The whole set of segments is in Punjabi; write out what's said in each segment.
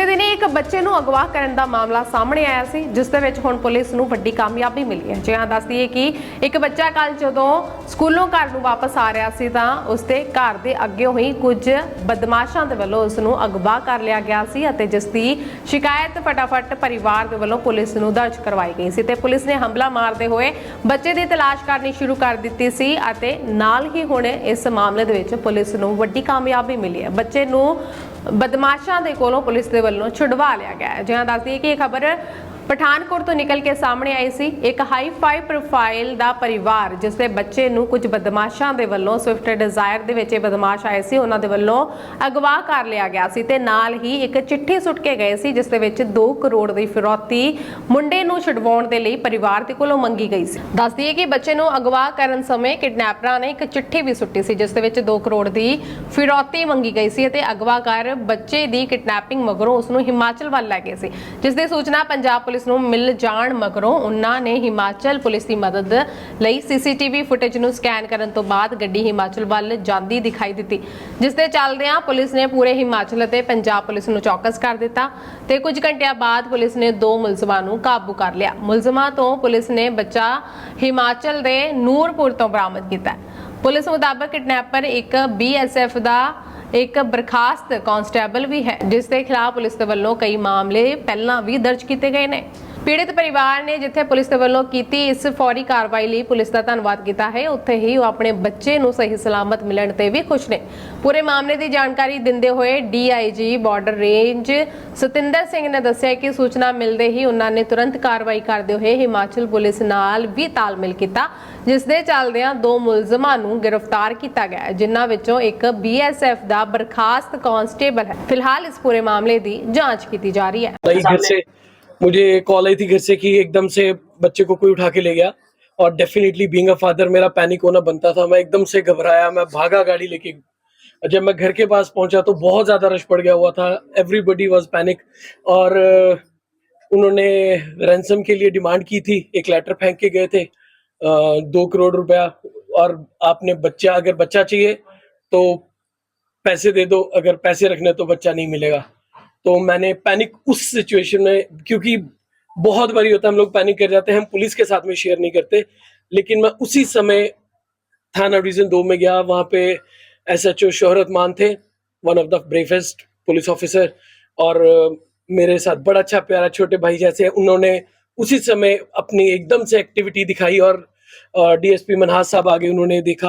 ਬੀਤੇ ਦਿਨੀ ਇੱਕ ਬੱਚੇ ਨੂੰ ਅਗਵਾ ਕਰਨ ਦਾ ਮਾਮਲਾ ਸਾਹਮਣੇ ਆਇਆ ਸੀ, ਜਿਸ ਦੇ ਵਿੱਚ ਹੁਣ ਪੁਲਿਸ ਨੂੰ ਵੱਡੀ ਕਾਮਯਾਬੀ ਮਿਲੀ ਹੈ। ਜਿਹਾਂ ਦੱਸਦੀ ਹੈ ਕਿ ਇੱਕ ਬੱਚਾ ਕੱਲ ਜਦੋਂ ਸਕੂਲੋਂ ਘਰ ਨੂੰ ਵਾਪਸ ਆ ਰਿਹਾ ਸੀ ਤਾਂ ਉਸਦੇ ਘਰ ਦੇ ਅੱਗੇ ਹੋਈ ਕੁਝ ਬਦਮਾਸ਼ਾਂ ਦੇ ਵੱਲੋਂ ਉਸ ਨੂੰ ਅਗਵਾ ਕਰ ਲਿਆ ਗਿਆ ਸੀ ਅਤੇ ਜਿਸ ਦੀ ਸ਼ਿਕਾਇਤ ਫਟਾਫਟ ਪਰਿਵਾਰ ਦੇ ਵੱਲੋਂ ਪੁਲਿਸ ਨੂੰ ਦਰਜ ਕਰਵਾਈ ਗਈ ਸੀ ਤੇ ਪੁਲਿਸ ਨੇ ਹਮਲਾ ਮਾਰਦੇ ਹੋਏ ਬੱਚੇ ਦੀ ਤਲਾਸ਼ ਕਰਨੀ ਸ਼ੁਰੂ ਕਰ ਦਿੱਤੀ ਸੀ ਅਤੇ ਨਾਲ ਹੀ ਹੁਣ ਇਸ ਮਾਮਲੇ ਦੇ ਵਿੱਚ ਪੁਲਿਸ ਨੂੰ ਵੱਡੀ ਕਾਮਯਾਬੀ ਮਿਲੀ ਹੈ। ਬੱਚੇ ਨੂੰ ਬਦਮਾਸ਼ਾਂ ਦੇ ਕੋਲੋਂ ਪੁਲਿਸ ਦੇ ਵੱਲੋਂ ਛੁਡਵਾ ਲਿਆ ਗਿਆ ਹੈ। ਜਿਹਾਂ ਦੱਸਦੀ ਹੈ ਕਿ ਇਹ ਖਬਰ ਪਠਾਨਕੋਟ ਤੋਂ ਨਿਕਲ ਕੇ ਸਾਹਮਣੇ ਆਈ ਸੀ ਇੱਕ ਹਾਈ ਫਾਈ ਪ੍ਰੋਫਾਈਲ ਦਾ ਪਰਿਵਾਰ, ਜਿਸ ਦੇ ਬੱਚੇ ਨੂੰ ਕੁਝ ਬਦਮਾਸ਼ਾਂ ਦੇ ਵੱਲੋਂ ਸਵਿਫਟ ਡਿਜ਼ਾਇਰ ਦੇ ਵਿੱਚ ਬਦਮਾਸ਼ ਆਏ ਸੀ, ਉਹਨਾਂ ਦੇ ਵੱਲੋਂ ਅਗਵਾ ਕਰ ਲਿਆ ਗਿਆ ਸੀ ਤੇ ਨਾਲ ਹੀ ਇੱਕ ਚਿੱਠੀ ਸੁੱਟ ਕੇ ਗਏ ਸੀ, ਜਿਸ ਦੇ ਵਿੱਚ 2 ਕਰੋੜ ਦੀ ਫਿਰੌਤੀ ਮੁੰਡੇ ਨੂੰ ਛੁਡਵਾਉਣ ਦੇ ਲਈ ਪਰਿਵਾਰ ਦੇ ਕੋਲੋਂ ਮੰਗੀ ਗਈ ਸੀ। ਦੱਸਦੀ ਹੈ ਕਿ ਬੱਚੇ ਨੂੰ ਅਗਵਾ ਕਰਨ ਸਮੇਂ ਕਿਡਨੈਪਰਾਂ ਨੇ ਇੱਕ ਚਿੱਠੀ ਵੀ ਸੁੱਟੀ ਸੀ, ਜਿਸ ਦੇ ਵਿੱਚ 2 ਕਰੋੜ ਦੀ ਫਿਰੌਤੀ ਮੰਗੀ ਗਈ ਸੀ ਅਤੇ ਅਗਵਾਕਾਰ ਬੱਚੇ ਦੀ ਕਿਡਨੈਪਿੰਗ ਮਗਰੋਂ ਉਸ ਨੂੰ ਹਿਮਾਚਲ ਵੱਲ ਲੈ ਗਏ ਸੀ, ਜਿਸ ਦੀ ਸੂਚਨਾ ਪੰਜਾਬ ਪੁਲਿਸ ਨੂੰ ਮਿਲ ਜਾਣ ਮਗਰੋਂ ਉਹਨਾਂ ਨੇ ਹਿਮਾਚਲ ਪੁਲਿਸ ਦੀ ਮਦਦ ਲਈ ਸੀਸੀਟੀਵੀ ਫੁਟੇਜ ਨੂੰ ਸਕੈਨ ਕਰਨ ਤੋਂ ਬਾਅਦ ਗੱਡੀ ਹਿਮਾਚਲ ਵੱਲ ਜਾਂਦੀ ਦਿਖਾਈ ਦਿੱਤੀ। ਜਿਸ ਦੇ ਚੱਲਦਿਆਂ ਪੁਲਿਸ ਨੇ ਪੂਰੇ ਹਿਮਾਚਲ ਅਤੇ ਪੰਜਾਬ ਪੁਲਿਸ ਨੂੰ ਚੌਕਸ ਕਰ ਦਿੱਤਾ ਤੇ ਕੁਝ ਘੰਟਿਆਂ ਬਾਅਦ ਪੁਲਿਸ ਨੇ ਦੋ ਮੁਲਜ਼ਮਾਂ ਨੂੰ ਕਾਬੂ ਕਰ ਲਿਆ। ਮੁਲਜ਼ਮਾਂ ਤੋਂ ਪੁਲਿਸ ਨੇ ਬੱਚਾ ਹਿਮਾਚਲ ਦੇ ਨੂਰਪੁਰ ਤੋਂ ਬਰਾਮਦ ਕੀਤਾ। ਪੁਲਿਸ ਮੁਤਾਬਕ ਕਿਡਨੈਪਰ ਇੱਕ ਬੀਐਸਐਫ ਦਾ ਇੱਕ ਬਰਖਾਸਤ ਕਾਂਸਟੇਬਲ ਵੀ ਹੈ, ਜਿਸ ਦੇ ਖਿਲਾਫ ਪੁਲਿਸ ਦੇ ਵੱਲੋਂ ਕਈ ਮਾਮਲੇ ਪਹਿਲਾਂ ਵੀ ਦਰਜ ਕੀਤੇ ਗਏ ਨੇ। ਪੀੜਿਤ ਪਰਿਵਾਰ ਨੇ ਜਿੱਥੇ ਪੁਲਿਸ ਦੇ ਵੱਲੋਂ ਕੀਤੀ ਇਸ ਫੌਰੀ ਕਾਰਵਾਈ ਲਈ ਪੁਲਿਸ ਦਾ ਧੰਨਵਾਦ ਕੀਤਾ ਹੈ ਉੱਥੇ ਹੀ ਉਹ ਆਪਣੇ ਬੱਚੇ ਨੂੰ ਸਹੀ ਸਲਾਮਤ ਮਿਲਣ ਤੇ ਵੀ ਖੁਸ਼ ਨੇ। ਪੂਰੇ ਮਾਮਲੇ ਦੀ ਜਾਣਕਾਰੀ ਦਿੰਦੇ ਹੋਏ DIG border range Satinder Singh ਨੇ ਦੱਸਿਆ ਕਿ ਸੂਚਨਾ ਮਿਲਦੇ ਹੀ ਉਹਨਾਂ ਨੇ ਤੁਰੰਤ ਕਾਰਵਾਈ ਕਰਦੇ ਹੋਏ ਹਿਮਾਚਲ ਪੁਲਿਸ ਨਾਲ ਵੀ ਤਾਲਮੇਲ ਕੀਤਾ ਜਿਸ ਦੇ ਚੱਲਦਿਆਂ ਦੋ ਮੁਲਜ਼ਮਾਂ ਨੂੰ ਗ੍ਰਿਫਤਾਰ ਕੀਤਾ ਗਿਆ ਜਿਨ੍ਹਾਂ ਵਿੱਚੋਂ ਇੱਕ ਬੀਐਸਐਫ ਦਾ ਬਰਖਾਸਤ ਕਾਂਸਟੇਬਲ ਹੈ। ਫਿਲਹਾਲ ਇਸ ਪੂਰੇ ਮਾਮਲੇ ਦੀ ਜਾਂਚ ਕੀਤੀ ਜਾ ਰਹੀ ਹੈ। मुझे कॉल आई थी घर से कि एकदम से बच्चे को कोई उठा के ले गया। और डेफिनेटली बीइंग अ फादर मेरा पैनिक होना बनता था। मैं एकदम से घबराया, मैं भागा गाड़ी लेके। जब मैं घर के पास पहुँचा तो बहुत ज़्यादा रश पड़ गया हुआ था। एवरीबडी वॉज़ पैनिक और उन्होंने रैंसम के लिए डिमांड की थी। एक लेटर फेंक के गए थे। दो करोड़ रुपया। और आपने बच्चा, अगर बच्चा चाहिए तो पैसे दे दो। अगर पैसे रखने तो बच्चा नहीं मिलेगा। तो मैंने पैनिक उस सिचुएशन में, क्योंकि बहुत बारी होता है हम लोग पैनिक कर जाते हैं, हम पुलिस के साथ में शेयर नहीं करते, लेकिन मैं उसी समय थाना डिवीज़न दो में गया, वहाँ पे एस एच ओ शोहरत मान थे one of the bravest police officer और मेरे साथ बड़ा अच्छा प्यारा छोटे भाई जैसे उन्होंने उसी समय अपनी एकदम से एक्टिविटी दिखाई और डीएसपी मनहास साहब आगे उन्होंने देखा।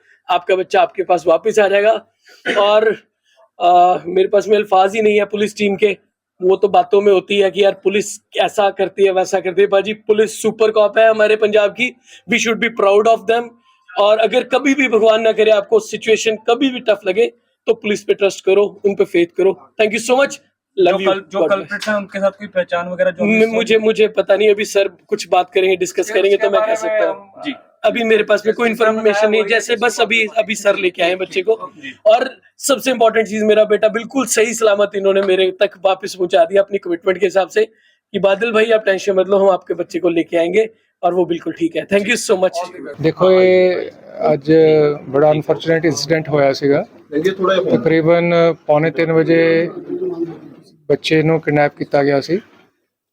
आपका बच्चा आपके पास वापस आ जाएगा। और आ, मेरे पास में अल्फाज ही नहीं है पुलिस टीम के। वो तो बातों में होती है कि यार पुलिस ऐसा करती है वैसा करती है। बाजी पुलिस सुपर कॉप है हमारे पंजाब की। We should be proud of them और अगर कभी भी भगवान ना करे आपको सिचुएशन कभी भी टफ लगे तो पुलिस पे ट्रस्ट करो उन पे फेथ करो। Thank you so much love you जो कल्प्रिट्स हैं उनके साथ कोई पहचान वगैरह जो मुझे मुझे पता नहीं अभी सर कुछ बात करेंगे डिस्कस करेंगे तो मैं कह सकता हूँ। जी। अभी मेरे पास में कोई इन्फॉर्मेशन नहीं है जैसे बस अभी अभी सर लेके आए हैं बच्चे को और सबसे इम्पोर्टेंट चीज मेरा बेटा बिल्कुल सही सलामत इन्होंने मेरे तक वापस पहुंचा दिया अपनी कमिटमेंट के हिसाब से कि बादल भाई आप टेंशन मत लो हम आपके बच्चे को लेके आएंगे और वो बिल्कुल ठीक है थैंक यू सो मच ਦੇਖੋ ਇਹ ਅੱਜ ਬੜਾ ਅਨਫੋਰਚੂਨੇਟ ਇਨਸੀਡੈਂਟ ਹੋਇਆ ਸੀਗਾ ਤਕਰੀਬਨ ਪੌਣੇ 3 ਵਜੇ ਬੱਚੇ ਨੂੰ ਕਿਡਨੈਪ ਕੀਤਾ ਗਿਆ ਸੀ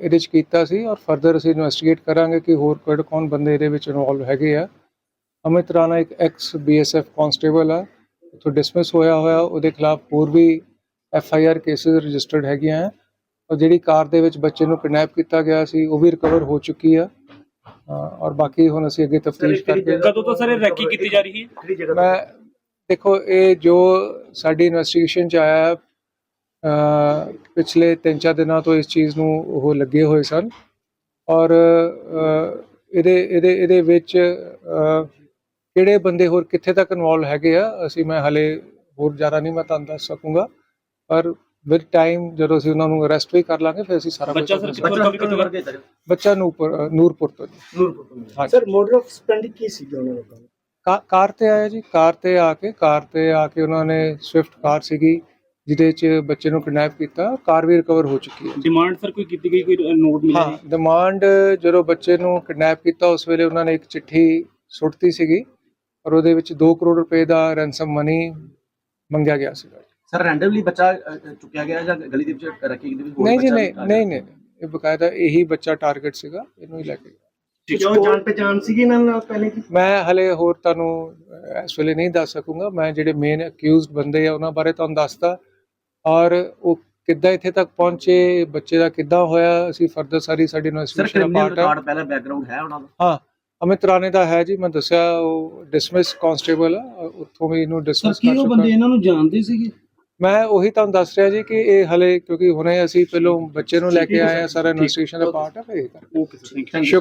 ਇਹਦੇ ਚ ਕੀਤਾ ਸੀ ਔਰ ਫਰਦਰ ਅਸੀਂ ਇਨਵੈਸਟੀਗੇਟ ਕਰਾਂਗੇ ਕਿ ਹੋਰ ਕਿਹੜੇ ਕੌਣ ਬੰਦੇ ਇਹਦੇ ਵਿੱਚ ਇਨਵੋਲਵ ਹੈਗੇ ਆ। ਅਮਿਤ ਰਾਣਾ ਇੱਕ ਐਕਸ ਬੀਐਸਐਫ ਕਾਂਸਟੇਬਲ ਆ ਤੋਂ ਡਿਸਮਿਸ ਹੋਇਆ ਹੋਇਆ ਉਹਦੇ ਖਿਲਾਫ ਹੋਰ ਵੀ F I R cases registered ਹੈਗੀਆਂ ਹੈ ਔਰ ਜਿਹੜੀ ਕਾਰ ਦੇ ਵਿੱਚ ਬੱਚੇ ਨੂੰ ਕਿਡਨੈਪ ਕੀਤਾ ਗਿਆ ਸੀ ਉਹ ਵੀ ਰਿਕਵਰ ਹੋ ਚੁੱਕੀ ਆ। ਔਰ ਬਾਕੀ ਹੁਣ ਅਸੀਂ ਅੱਗੇ ਤਫਤੀਸ਼ ਕਰਕੇ ਕਦੋਂ ਤੋਂ ਸਰ ਇਹ ਰੈਕੀ ਕੀਤੀ ਜਾ ਰਹੀ ਹੈ? ਮੈਂ ਦੇਖੋ ਇਹ ਜੋ ਸਾਡੀ ਇਨਵੈਸਟੀਗੇਸ਼ਨ ਚ ਆਇਆ ਪਿਛਲੇ 3-4 ਦਿਨਾਂ ਤੋਂ ਇਸ ਚੀਜ਼ ਨੂੰ ਉਹ ਲੱਗੇ ਹੋਏ ਸਨ ਔਰ ਇਹਦੇ ਇਹਦੇ ਇਹਦੇ ਵਿੱਚ ਕਿਹੜੇ ਬੰਦੇ ਹੋਰ ਕਿੱਥੇ ਤੱਕ ਇਨਵੋਲਵ ਹੈਗੇ ਆ ਅਸੀਂ ਮੈਂ ਹਲੇ ਹੋਰ ਜ਼ਿਆਦਾ ਨਹੀਂ ਮੈਂ ਤੁਹਾਨੂੰ ਦੱਸ ਸਕੂੰਗਾ ਪਰ ਵਿਦ ਟਾਈਮ ਜਦੋਂ ਅਸੀਂ ਉਹਨਾਂ ਨੂੰ ਅਰੈਸਟ ਵੀ ਕਰ ਲਾਂਗੇ ਫਿਰ ਅਸੀਂ ਸਾਰਾ ਕੁਝ ਬੱਚਾ ਸਰ ਦੱਸਾਂਗੇ। ਕਿੱਥੋਂ ਰਿਕਵਰ ਕੀਤਾ ਬੱਚਾ ਨੂਰਪੁਰ ਨੂਰਪੁਰ ਤੋਂ ਜੀ। ਹਾਂਜੀ। ਸਰ ਮੋਡਰ ਆਫ ਸਪੈਂਡਿੰਗ ਕੀ ਸੀ ਉਹਨਾਂ ਲੋਕਾਂ ਦਾ ਕਾਰ ਤੇ ਆਇਆ ਜੀ ਕਾਰ ਤੇ ਆ ਕੇ ਕਾਰ ਤੇ ਆ ਕੇ ਉਹਨਾਂ ਨੇ ਸਵਿਫਟ ਕਾਰ ਸੀਗੀ ਜਿਹਦੇ 'ਚ ਬੱਚੇ ਨੂੰ ਕਿਡਨੈਪ ਕੀਤਾ ਕਾਰ ਵੀ ਰਿਕਵਰ ਹੋ ਚੁੱਕੀ ਹੈ ਡਿਮਾਂਡ ਸਰ ਕੋਈ ਕੀਤੀ ਗਈ ਕੋਈ ਨੋਟ ਮਿਲਿਆ ਹਾਂ ਡਿਮਾਂਡ ਜਦੋਂ ਬੱਚੇ ਨੂੰ ਕਿਡਨੈਪ ਕੀਤਾ ਉਸ ਵੇਲੇ ਉਹਨਾਂ ਨੇ ਇੱਕ ਚਿੱਠੀ ਸੁੱਟਤੀ ਸੀਗੀ ਔਰ ਉਹਦੇ ਵਿੱਚ 2 ਕਰੋੜ ਰੁਪਏ ਦਾ ਰੈਂਸਮ ਮਨੀ ਮੰਗਿਆ ਗਿਆ ਸੀਗਾ ਸਰ ਰੈਂਡਮਲੀ ਬੱਚਾ ਅ, ਚੁੱਕਿਆ ਗਿਆ ਜਾਂ ਗਲੀ ਦੇ ਵਿੱਚ ਰੱਖੀ ਗਈ ਹੋਰ ਨਹੀਂ ਜੀ ਨਹੀਂ ਨਹੀਂ ਨਹੀਂ ਇਹ ਬਕਾਇਦਾ ਇਹੀ ਬੱਚਾ ਟਾਰਗੇਟ ਸੀਗਾ ਇਹਨੂੰ ਹੀ ਲੈ ਕੇ ਗਿਆ। ਜੋ ਜਾਣ ਪਛਾਣ ਸੀਗੀ ਇਹਨਾਂ ਨਾਲ ਪਹਿਲੇ ਦੀ ਮੈਂ ਹਲੇ ਹੋਰ ਤੁਹਾਨੂੰ ਅਹ, ਇਸ ਵੇਲੇ ਨਹੀਂ ਦੱਸ ਸਕੂੰਗਾ ਮੈਂ ਜਿਹੜੇ ਮੇਨ ਅਕਿਊਜ਼ਡ ਬੰਦੇ ਆ ਉਹਨਾਂ ਬਾਰੇ ਤੁਹਾਨੂੰ ਦੱਸਦਾ ਔਰ ਉਹ ਕਿੱਦਾਂ ਇੱਥੇ ਤੱਕ ਪਹੁੰਚੇ ਬੱਚੇ ਦਾ ਕਿੱਦਾਂ ਹੋਇਆ ਅਸੀਂ ਫਰਦਰ ਸਾਰੀ ਸਾਡੀ ਸਰ ਇਨਵੈਸਟੀਗੇਸ਼ਨ ਦਾ ਪਾਰਟ ਰਿਕਾਰਡ ਪਹਿਲਾਂ ਬੈਕਗ੍ਰਾਉਂਡ ਹੈ ਉਹਨਾਂ ਦਾ? ਹਾਂ ਅਮਿਤ ਰਾਣੇ ਦਾ ਹੈ ਜੀ ਮੈਂ ਦੱਸਿਆ ਉਹ ਡਿਸਮਿਸ ਕਾਂਸਟੇਬਲ ਆ ਉੱਥੋਂ ਵੀ ਇਹਨੂੰ ਡਿਸਮਿਸ ਕਰ ਚੁੱਕਾ ਇਹਨਾਂ ਨੂੰ ਜਾਣਦੇ ਸੀਗੇ? ਮੈਂ ਉਹੀ ਤੁਹਾਨੂੰ ਦੱਸ ਰਿਹਾ ਜੀ ਕਿ ਇਹ ਹਲੇ ਕਿਉਂਕਿ ਹੁਣੇ ਅਸੀਂ ਪਹਿਲੋਂ ਬੱਚੇ ਨੂੰ ਲੈ ਕੇ ਆਏ ਆ ਸਾਰਾ। ਇਨਵੈਸਟੀਗੇਸ਼ਨ ਦਾ ਪਾਰਟ ਹੈ ਫਿਰ ਇਹ ਕਰ। ਓਕੇ ਸਰ ਥੈਂਕ ਯੂ ਸ਼ੁਕਰੀਆ।